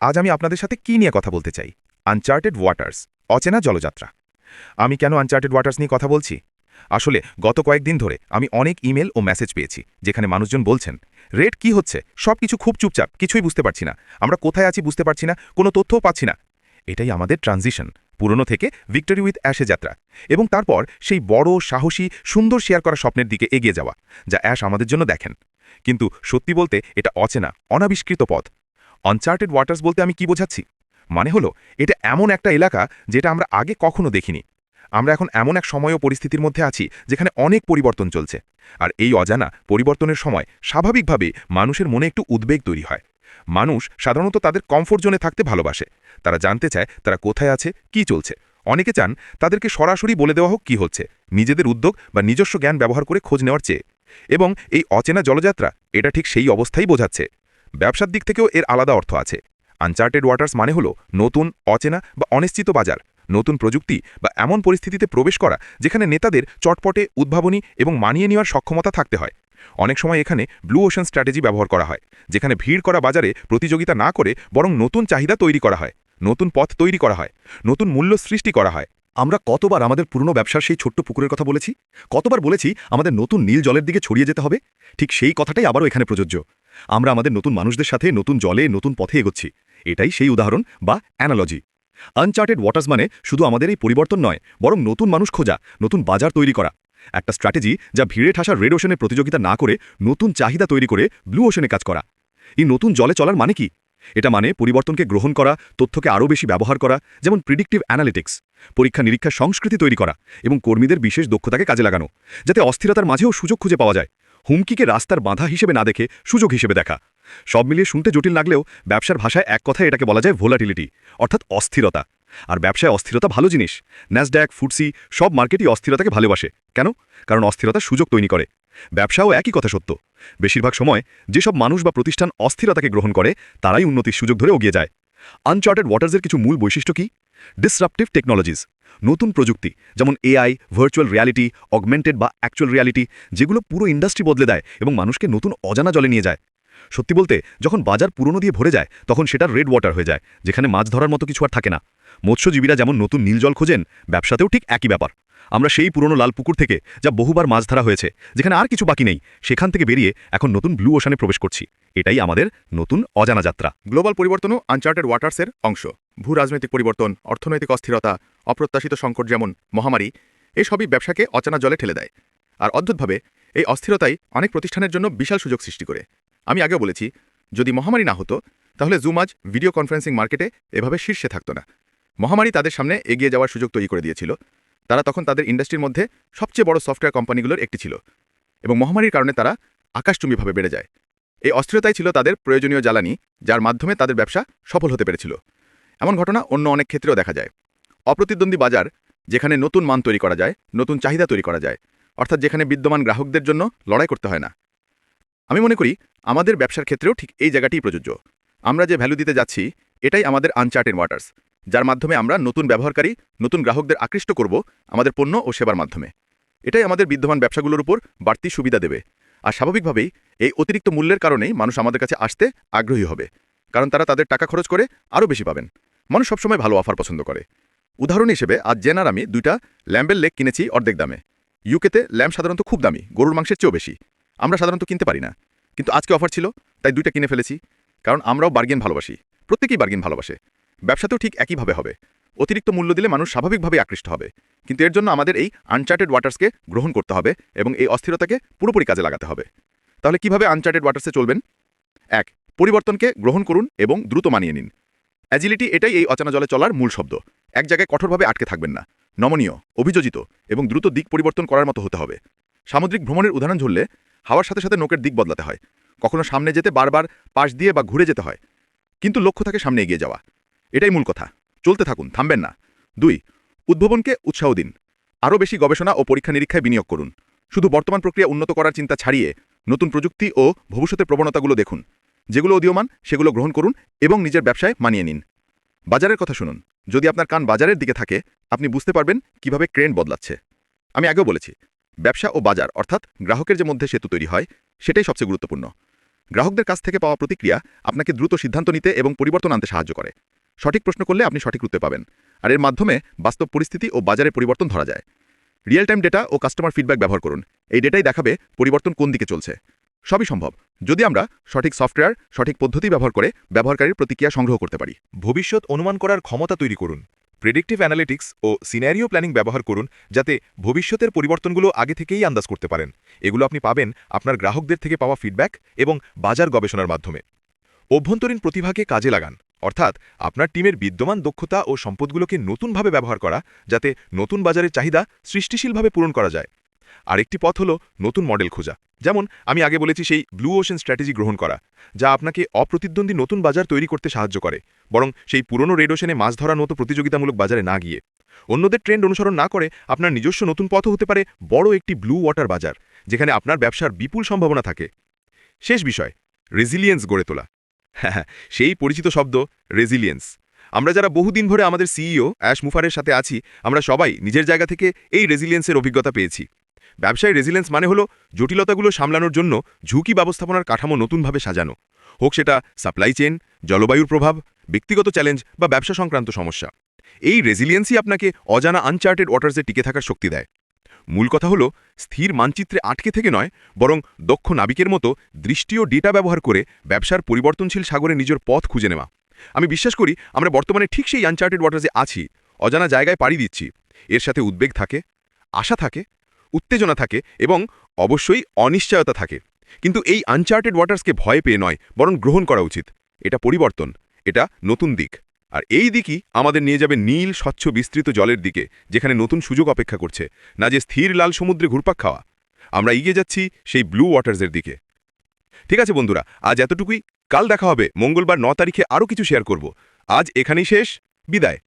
আজ আমি আপনাদের সাথে কি নিয়ে কথা বলতে চাই? আনচার্টেড ওয়াটার্স অচেনা জলযাত্রা। আমি কেন আনচার্টেড ওয়াটার্স নিয়ে কথা বলছি? আসলে, গত কয়েকদিন ধরে আমি অনেক ইমেল ও মেসেজ পেয়েছি, যেখানে মানুষজন বলছেন রেট কি হচ্ছে? সব কিছু খুব চুপচাপ, কিছুই বুঝতে পারছি না। আমরা কোথায় আছি বুঝতে পারছি না, কোনো তথ্যও পাচ্ছি না। এটাই আমাদের ট্রানজিশন, পুরনো থেকে ভিক্টরি উইথ অ্যাশে যাত্রা, এবং তারপর সেই বড়, সাহসী, সুন্দর শেয়ার করা স্বপ্নের দিকে এগিয়ে যাওয়া, যা অ্যাশ আমাদের জন্য দেখেন। কিন্তু সত্যি বলতে এটা অচেনা, অনাবিষ্কৃত পথ। অনচার্টেড ওয়াটার্স বলতে আমি কি বোঝাচ্ছি? মানে হলো, এটা এমন একটা এলাকা যেটা আমরা আগে কখনো দেখিনি। আমরা এখন এমন এক সময় ও পরিস্থিতির মধ্যে আছি যেখানে অনেক পরিবর্তন চলছে। আর এই অজানা পরিবর্তনের সময় স্বাভাবিকভাবে মানুষের মনে একটু উদ্বেগ তৈরি হয়। মানুষ সাধারণত তাদের কমফোর্ট জোনে থাকতে ভালোবাসে। তারা জানতে চায় তারা কোথায় আছে, কি চলছে। অনেকে চান তাদেরকে সরাসরি বলে দেওয়া হোক কি হচ্ছে, নিজেদের উদ্যোগ বা নিজস্ব জ্ঞান ব্যবহার করে খোঁজ নেওয়ার চেয়ে। এবং এই অচেনা জলযাত্রা এটা ঠিক সেই অবস্থাই বোঝাচ্ছে। ব্যবসার দিক থেকেও এর আলাদা অর্থ আছে। আনচার্টেড ওয়াটার্স মানে হলো নতুন, অচেনা বা অনিশ্চিত বাজার। নতুন প্রযুক্তি বা এমন পরিস্থিতিতে প্রবেশ করা যেখানে নেতাদের চটপটে উদ্ভাবনী এবং মানিয়ে নেওয়ার সক্ষমতা থাকতে হয়। অনেক সময় এখানে ব্লু ওশন স্ট্র্যাটেজি ব্যবহার করা হয়, যেখানে ভিড় করা বাজারে প্রতিযোগিতা না করে বরং নতুন চাহিদা তৈরি করা হয়, নতুন পথ তৈরি করা হয়, নতুন মূল্য সৃষ্টি করা হয়। আমরা কতবার আমাদের পুরনো ব্যবসার সেই ছোট্ট পুকুরের কথা বলেছি? কতবার বলেছি আমাদের নতুন নীল জলের দিকে ছড়িয়ে যেতে হবে? ঠিক সেই কথাটাই আবারও এখানে প্রযোজ্য। আমরা আমাদের নতুন মানুষদের সাথে নতুন জলে, নতুন পথে এগোচ্ছি। এটাই সেই উদাহরণ বা অ্যানালজি আনচার্টেড ওয়াটার্স মানে শুধু আমাদের এই পরিবর্তন নয়, বরং নতুন মানুষ খোঁজা, নতুন বাজার তৈরি করা। একটা স্ট্র্যাটেজি যা ভিড়ে ঠাসা রেড ওশনে প্রতিযোগিতা না করে নতুন চাহিদা তৈরি করে ব্লু ওশনে কাজ করা। এই নতুন জলে চলার মানে কি? এটা মানে পরিবর্তনকে গ্রহণ করা, তথ্যকে আরও বেশি ব্যবহার করা, যেমন প্রিডিক্টিভ অ্যানালিটিক্স পরীক্ষা নিরীক্ষার সংস্কৃতি তৈরি করা এবং কর্মীদের বিশেষ দক্ষতাকে কাজে লাগানো, যাতে অস্থিরতার মাঝেও সুযোগ খুঁজে পাওয়া যায়। হুমকিকে রাস্তার বাধা হিসেবে না দেখে সুযোগ হিসেবে দেখা। সব মিলিয়ে শুনতে জটিল লাগলেও ব্যবসার ভাষায় এক কথায় এটাকে বলা যায় ভোলাটিলিটি অর্থাৎ অস্থিরতা। আর ব্যবসায় অস্থিরতা ভালো জিনিস। ন্যাসড্যাক ফুডসি সব মার্কেটই অস্থিরতাকে ভালোবাসে। কেন? কারণ অস্থিরতা সুযোগ তৈরি করে। ব্যবসাও একই কথা সত্য। বেশিরভাগ সময় যেসব মানুষ বা প্রতিষ্ঠান অস্থিরতাকে গ্রহণ করে, তারাই উন্নতির সুযোগ ধরে এগিয়ে যায়। আনচার্টেড ওয়াটার্সের কিছু মূল বৈশিষ্ট্য কি? ডিসরাপটিভ টেকনোলজিস নতুন প্রযুক্তি, যেমন এআই ভার্চুয়াল রিয়ালিটি অগমেন্টেড বা অ্যাকচুয়াল রিয়ালিটি যেগুলো পুরো ইন্ডাস্ট্রি বদলে দেয় এবং মানুষকে নতুন অজানা জলে নিয়ে যায়। সত্যি বলতে, যখন বাজার পুরনো দিয়ে ভরে যায়, তখন সেটা রেড ওয়াটার হয়ে যায়, যেখানে মাছ ধরার মতো কিছু আর থাকে না। মৎস্যজীবীরা যেমন নতুন নীল জল খোঁজেন, ব্যবসাতেও ঠিক একই ব্যাপার। আমরা সেই পুরনো লাল পুকুর থেকে, যা বহুবার মাছ ধরা হয়েছে, যেখানে আর কিছু বাকি নেই, সেখান থেকে বেরিয়ে এখন নতুন ব্লু ওশানে প্রবেশ করছি। এটাই আমাদের নতুন অজানা যাত্রা। গ্লোবাল পরিবর্তনও আনচার্টেড ওয়াটার্সের অংশ। ভূ রাজনৈতিক পরিবর্তন, অর্থনৈতিক অস্থিরতা, অপ্রত্যাশিত সংকট যেমন মহামারী এসবই ব্যবসাকে অচানা জলে ঠেলে দেয়। আর অদ্ভুতভাবে, এই অস্থিরতাই অনেক প্রতিষ্ঠানের জন্য বিশাল সুযোগ সৃষ্টি করে। আমি আগেও বলেছি, যদি মহামারী না হতো, তাহলে জুম আজ ভিডিও কনফারেন্সিং মার্কেটে এভাবে শীর্ষে থাকতো না। মহামারী তাদের সামনে এগিয়ে যাওয়ার সুযোগ তৈরি করে দিয়েছিল। তারা তখন তাদের ইন্ডাস্ট্রির মধ্যে সবচেয়ে বড় সফটওয়্যার কোম্পানিগুলোর একটি ছিল। এবং মহামারীর কারণে তারা আকাশচুম্বীভাবে বেড়ে যায়। এই অস্থিরতাই ছিল তাদের প্রয়োজনীয় জ্বালানি, যার মাধ্যমে তাদের ব্যবসা সফল হতে পেরেছিল। এমন ঘটনা অন্য অনেক ক্ষেত্রেও দেখা যায়। অপ্রতিদ্বন্দ্বী বাজার, যেখানে নতুন মান তৈরি করা যায়, নতুন চাহিদা তৈরি করা যায়, অর্থাৎ যেখানে বিদ্যমান গ্রাহকদের জন্য লড়াই করতে হয় না। আমি মনে করি আমাদের ব্যবসার ক্ষেত্রেও ঠিক এই জায়গাটিই প্রযোজ্য। আমরা যে ভ্যালু দিতে যাচ্ছি, এটাই আমাদের আনচার্টেড ওয়াটার্স যার মাধ্যমে আমরা নতুন ব্যবহারকারী, নতুন গ্রাহকদের আকৃষ্ট করব আমাদের পণ্য ও সেবার মাধ্যমে। এটাই আমাদের বিদ্যমান ব্যবসাগুলোর উপর বাড়তি সুবিধা দেবে। আর স্বাভাবিকভাবেই এই অতিরিক্ত মূল্যের কারণেই মানুষ আমাদের কাছে আসতে আগ্রহী হবে, কারণ তারা তাদের টাকা খরচ করে আরও বেশি পাবেন। মানুষ সবসময় ভালো অফার পছন্দ করে। উদাহরণ হিসেবে, আজ জেনার আমি দুইটা ল্যাম্বের লেগ কিনেছি অর্ধেক দামে। ইউকেতে ল্যাম্প সাধারণত খুব দামি, গরুর মাংসের চেয়েও বেশি। আমরা সাধারণত কিনতে পারি না। কিন্তু আজকে অফার ছিল, তাই দুইটা কিনে ফেলেছি, কারণ আমরাও বার্গেন ভালোবাসি। প্রত্যেকেই বার্গেন ভালোবাসে। ব্যবসাতেও ঠিক একইভাবে হবে। অতিরিক্ত মূল্য দিলে মানুষ স্বাভাবিকভাবে আকৃষ্ট হবে। কিন্তু এর জন্য আমাদের এই আনচার্টেড ওয়াটার্সকে গ্রহণ করতে হবে এবং এই অস্থিরতাকে পুরোপুরি কাজে লাগাতে হবে। তাহলে কীভাবে আনচার্টেড ওয়াটার্সে চলবেন? এক, পরিবর্তনকে গ্রহণ করুন এবং দ্রুত মানিয়ে নিন। অ্যাজিলিটি এটাই এই অচানা জলে চলার মূল শব্দ। এক জায়গায় কঠোরভাবে আটকে থাকবেন না। নমনীয়, অভিযোজিত এবং দ্রুত দিক পরিবর্তন করার মতো হতে হবে। সামুদ্রিক ভ্রমণের উদাহরণ ঝরলে হাওয়ার সাথে সাথে নোকের দিক বদলাতে হয়। কখনো সামনে যেতে বারবার পাশ দিয়ে বা ঘুরে যেতে হয়। কিন্তু লক্ষ্য থাকে সামনে এগিয়ে যাওয়া। এটাই মূল কথা। চলতে থাকুন, থামবেন না। দুই, উদ্ভাবনকে উৎসাহ দিন। আরও বেশি গবেষণা ও পরীক্ষা নিরীক্ষায় বিনিয়োগ করুন। শুধু বর্তমান প্রক্রিয়া উন্নত করার চিন্তা ছাড়িয়ে নতুন প্রযুক্তি ও ভবিষ্যতের প্রবণতাগুলো দেখুন। যেগুলো উদীয়মান, সেগুলো গ্রহণ করুন এবং নিজের ব্যবসায় মানিয়ে নিন। বাজারের কথা শুনুন। যদি আপনার কান বাজারের দিকে থাকে, আপনি বুঝতে পারবেন কীভাবে ক্রেন বদলাচ্ছে। আমি আগেও বলেছি, ব্যবসা ও বাজার, অর্থাৎ গ্রাহকের যে মধ্যে সেতু তৈরি হয়, সেটাই সবচেয়ে গুরুত্বপূর্ণ। গ্রাহকদের কাছ থেকে পাওয়া প্রতিক্রিয়া আপনাকে দ্রুত সিদ্ধান্ত নিতে এবং পরিবর্তন আনতে সাহায্য করে। সঠিক প্রশ্ন করলে আপনি সঠিক উত্তর পাবেন। আর এর মাধ্যমে বাস্তব পরিস্থিতি ও বাজারে পরিবর্তন ধরা যায়। রিয়েল টাইম ডেটা ও কাস্টমার ফিডব্যাক ব্যবহার করুন। এই ডেটাই দেখাবে পরিবর্তন কোন দিকে চলছে। সবই সম্ভব। যদি আমরা সঠিক সফটওয়্যার, সঠিক পদ্ধতি ব্যবহার করে ব্যবহারকারীর প্রতিক্রিয়া সংগ্রহ করতে পারি। ভবিষ্যৎ অনুমান করার ক্ষমতা তৈরি করুন। প্রেডিক্টিভ অ্যানালিটিক্স ও সিনারিও প্ল্যানিং ব্যবহার করুন যাতে ভবিষ্যতের পরিবর্তনগুলো আগে থেকেই আন্দাজ করতে পারেন। এগুলো আপনি পাবেন আপনার গ্রাহকদের থেকে পাওয়া ফিডব্যাক এবং বাজার গবেষণার মাধ্যমে। অভ্যন্তরীণ প্রতিভাকে কাজে লাগান, অর্থাৎ আপনার টিমের বিদ্যমান দক্ষতা ও সম্পদগুলোকে নতুনভাবে ব্যবহার করা যাতে নতুন বাজারের চাহিদা সৃষ্টিশীলভাবে পূরণ করা যায়। আরেকটি পথ হল নতুন মডেল খোঁজা। যেমন, আমি আগে বলেছি সেই ব্লু ওশন স্ট্র্যাটেজি গ্রহণ করা, যা আপনাকে অপ্রতিদ্বন্দ্বী নতুন বাজার তৈরি করতে সাহায্য করে, বরং সেই পুরনো রেড ওশনে মাছ ধরার মতো প্রতিযোগিতামূলক বাজারে না গিয়ে। অন্যদের ট্রেন্ড অনুসরণ না করে আপনার নিজস্ব নতুন পথও হতে পারে বড় একটি ব্লু ওয়াটার বাজার, যেখানে আপনার ব্যবসার বিপুল সম্ভাবনা থাকে। শেষ বিষয় রেজিলিয়েন্স গড়ে তোলা। হ্যাঁ হ্যাঁ সেই পরিচিত শব্দ রেজিলিয়েন্স আমরা যারা বহুদিন ধরে আমাদের সিইও অ্যাশ মুফারের সাথে আছি, আমরা সবাই নিজের জায়গা থেকে এই রেজিলিয়েন্সের অভিজ্ঞতা পেয়েছি। ব্যবসায় রেজিলেন্স মানে হলো জটিলতাগুলো সামলানোর জন্য ঝুঁকি ব্যবস্থাপনার কাঠামো নতুনভাবে সাজানো। হোক সেটা সাপ্লাই চেন জলবায়ুর প্রভাব, ব্যক্তিগত চ্যালেঞ্জ বা ব্যবসা সংক্রান্ত সমস্যা। এই রেজিলিয়েন্সই আপনাকে অজানা আনচার্টেড ওয়াটার্সে টিকে থাকার শক্তি দেয়। মূল কথা হলো, স্থির মানচিত্রে আটকে থেকে নয়, বরং দক্ষ নাবিকের মতো দৃষ্টি ও ডেটা ব্যবহার করে ব্যবসার পরিবর্তনশীল সাগরে নিজের পথ খুঁজে নেওয়া। আমি বিশ্বাস করি, আমরা বর্তমানে ঠিক সেই আনচার্টেড ওয়াটার্সে আছি, অজানা জায়গায় পাড়ি দিচ্ছি। এর সাথে উদ্বেগ থাকে, আশা থাকে উত্তেজনা থাকে এবং অবশ্যই অনিশ্চয়তা থাকে। কিন্তু এই আনচার্টেড ওয়াটার্সকে ভয় পেয়ে নয়, বরং গ্রহণ করা উচিত। এটা পরিবর্তন, এটা নতুন দিক। আর এই দিকই আমাদের নিয়ে যাবে নীল, স্বচ্ছ, বিস্তৃত জলের দিকে, যেখানে নতুন সুযোগ অপেক্ষা করছে। না যে স্থির লাল সমুদ্রে ঘুরপাক খাওয়া। আমরা এগিয়ে যাচ্ছি সেই ব্লু ওয়াটার্সের দিকে। ঠিক আছে বন্ধুরা, আজ এতটুকুই। কাল দেখা হবে। মঙ্গলবার ন তারিখে আরও কিছু শেয়ার করব। আজ এখানেই শেষ। বিদায়।